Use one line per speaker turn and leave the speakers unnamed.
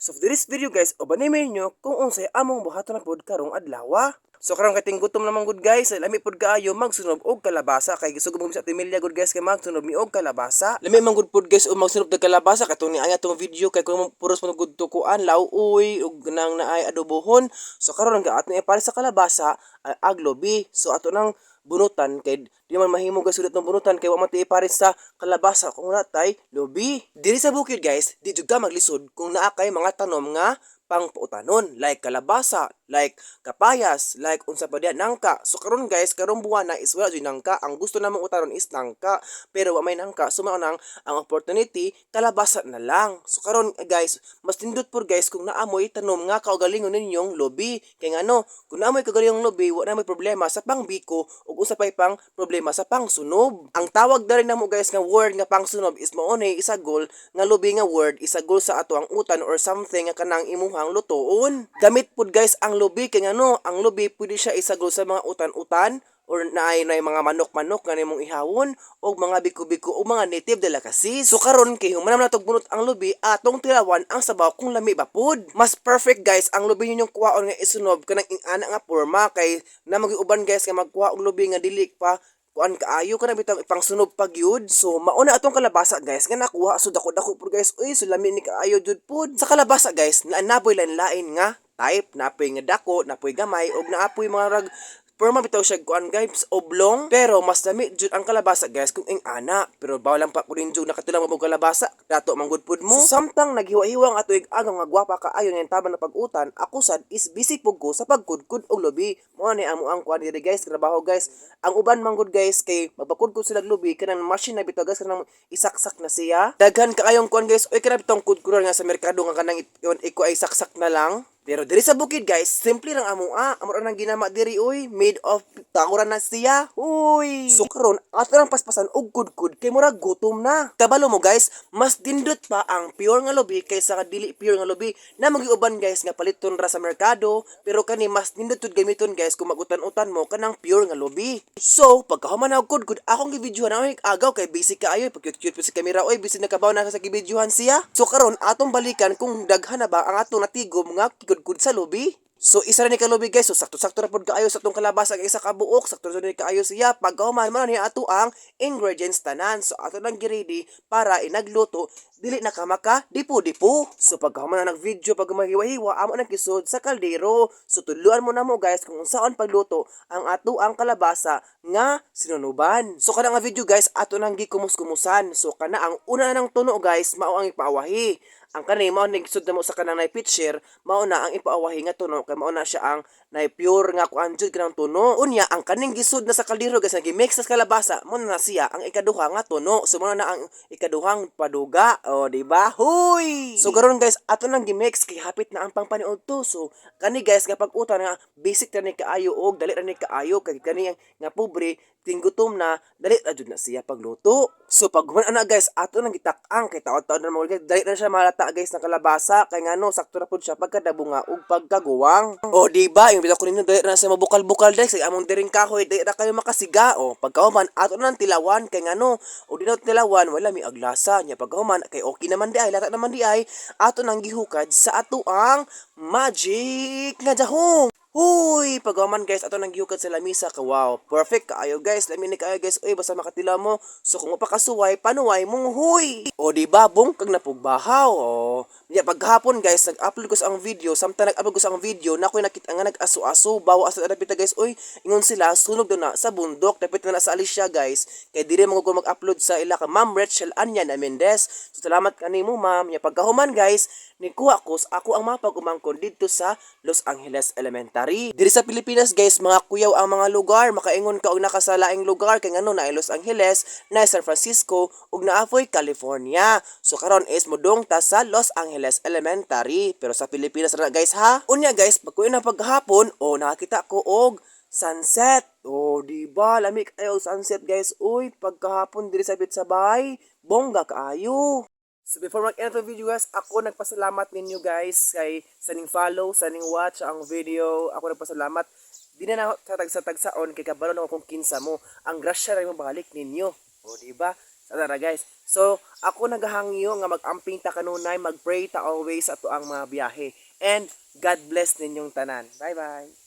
So for this video guys, ubanimin nyo kung unsay among buhaton na pod karong adlaw. So karong kating gutom naman good guys, lami pod kaayo magsunog og kalabasa kay gusto ko sa timilya good guys kay magsunog mi og kalabasa. Lami man good pod guys o magsunog og kalabasa katong niaya tong video kay kung puros man good tukuan lauoy ug nang naay adobohon. So karon nga ato ipare sa kalabasa aglobi. So ato nang bunutan kay di man mahimo gasulit ng bunutan kay wa man ti ipares sa kalabasa kung natay lobi. Diri sa bukid guys, di jud maglisod kung naa kay mga tanom nga pangpuutanon like kalabasa, like kapayas, like unsa pa diyan nangka. So karon guys, karong buwan na is wala jud nangka. Ang gusto namong utanon is nangka, pero wa may nangka. So mao nang ang opportunity kalabasa na lang. So karon guys, mas tindot por guys kung naamoy tanom nga kaugalingon ninyong lobi. Kay ngano, kung naamoy kaugalingong lobi, wa na may problema sa pangbiko ug usa pay pang problema sa pangsunob. Ang tawag rin namo guys nga word nga pangsunob is mao ni isagol nga lobi nga word isagol sa ato ang utan or something nga kanang imuhang lutoon. Gamit pud guys ang lobi kay ngano, ang lobi pwede siya isagol sa mga utan-utan or naay na mga manok-manok nga nimong ihawon o mga biko-biko o mga native delicacies. So karon kay humanam na tog bunot ang lubi atong tirawan ang sabaw kung lami ba pud. Mas perfect guys ang lubi ninyong kuwaon nga isunob kanang ing-ana nga porma kay na magiuban guys nga magkuha og lubi nga dili pa kuan kaayo ka na bitang ipang sunog pag yun. So mauna atong kalabasa guys nga nakuha so dako dako pud guys. Uy sulami ni kaayo jud pud. Sa kalabasa guys naanaboy lain-lain nga type napoy nga dako napoy gamay ug naapoy mga rag Perma bitaw siya kuan guys oblong. Pero mas dami jud ang kalabasa guys kung ing ana. Pero bawal lang pa ko rin jud nakatulang mo kalabasa. Dato manggod pud mo. So, samtang naghiwa-hiwa ang atoy agaw nga gwapa kaayo nga taban na pag-utan ako sad is busy pug ko sa pagkudkud og lubi mo ni amo ang kuan diri guys trabaho guys. Ang uban manggod guys kay magpakudkud sila lubi kanang machine na bitaw guys kanang isaksak na siya. Daghan kaayong kuan guys oy kana bitong kudkuran nga sa merkado nga kanang it- iko ay saksak na lang pero diri sa bukid guys, simple lang amo ah. Amo ra nang ginama diri oy, made of tanguran na siya. Uy. So karon ato lang paspasan og kudkud kay mura gutom na. Kabalo mo guys, mas dindot pa ang pure nga lobi kaysa ka dili pure nga lobi na magiuban guys nga paliton ra sa merkado, pero kani mas dindot tud gamiton guys kung magutan-utan mo kanang pure nga lobi. So, pagkahuman og kudkud, akong gibidyohan na agaw kay busy kaayo pag cute pa si kamera oy, busy nakabaw na sa gibidyohan siya. So karon atong balikan kung daghan na ba ang atong natigom nga kikudkud sa lobi. So isa ni kalubi guys, so sakto-sakto ra pud kaayo sa atong kalabasa kay isa ka buok, sakto ra ni kaayo siya pagkahuman man ni ato ang ingredients tanan. So ato nang giredy para inagluto dili na ka maka dipo-dipo. So pagkahuman na nag-video pag mahiwa-hiwa amo nang kisod sa kaldero. So tuluan mo na mo guys kung saan pagluto ang ato ang kalabasa nga sinunuban. So kada nga video guys ato nang gikumus-kumusan. So kana ang una na ng tuno guys mao ang ipaawahi ang kanay mao ning sud mo sa kanang nay pitcher mao na ang ipaawahi nga tuno kay mao na siya ang nay pure nga kuan jud kanang tuno. Unya ang kaning gisud na sa kaldero guys nga gimix sa kalabasa mo na siya ang ikaduha nga tuno. So mao na ang ikaduhang paduga. O di ba? Huy! So karon guys ato nang gimix kay hapit na ang pangpaniod to so kani guys nga pag-utan nga basic ra ni kaayo og dali ra ni kaayo kay kani nga pobre tinggutom na dali jud na siya pagluto. So pag human na guys ato nang gitak-ang kay taon-taon na guys dali na siya malata guys ng kalabasa. Kay ngano sakto ra pud siya pagkadabunga ug pagkaguwang. O di ba? Yung bitaw ko ninyo dali na siya mabukal-bukal guys. Kay among diring kahoy dali ra kayo makasiga. O pagkahuman ato nang tilawan. Kay ngano o di na tilawan wala mi aglasa nya pagkahuman kay okay naman di ay lata naman di ay ato nang gihukad sa ato ang magic nga jahong Huy, pagaman guys, ato nang gihukad sa lamisa ka. Wow, perfect kaayo guys. Lami ni kaayo guys. Uy, basta makatila mo. So kung mapakasuway, panuway mong huy. O di ba, bong kag napugbahaw. O. Nya paghapon guys, nag-upload ko sa ang video. Samtang nag-upload ko sa ang video, na ako'y nakita nga nag-aso-aso. Bawa asa na pita guys. Uy, ingon sila sunog do na sa bundok. Dapit na na sa Alicia guys. Kay dire mo ko mag-upload sa ila ka Ma'am Rachel Anya na Mendez. So salamat kanimo ma'am. Nya pagkahuman guys, ni kuha ko ako ang mapag-umangkon dito sa Los Angeles Elementary. Diri sa Pilipinas guys, mga kuyaw ang mga lugar, makaingon ka og nakasalaing lugar kay ngano na Los Angeles, na San Francisco ug naapoy California. So karon is modong ta sa Los Angeles Elementary, pero sa Pilipinas na, guys ha. Unya guys, pag kuya na paghapon, o nakakita ko og sunset. O, di ba? Lami kayo og sunset, guys. Uy, pagkahapon diri sa bahay, bongga kaayo. So before mag-end ng video guys, ako nagpasalamat ninyo guys kay sa ning follow, sa ning watch ang video. Ako nagpasalamat. Di na na katag sa tagsaon kay kabalo na akong kinsa mo. Ang grasya rin mo balik ninyo. O di ba? Tara guys. So, ako nagahangyo nga mag-amping ta kanunay, mag-pray ta always ato ang mga biyahe. And God bless ninyong tanan. Bye-bye.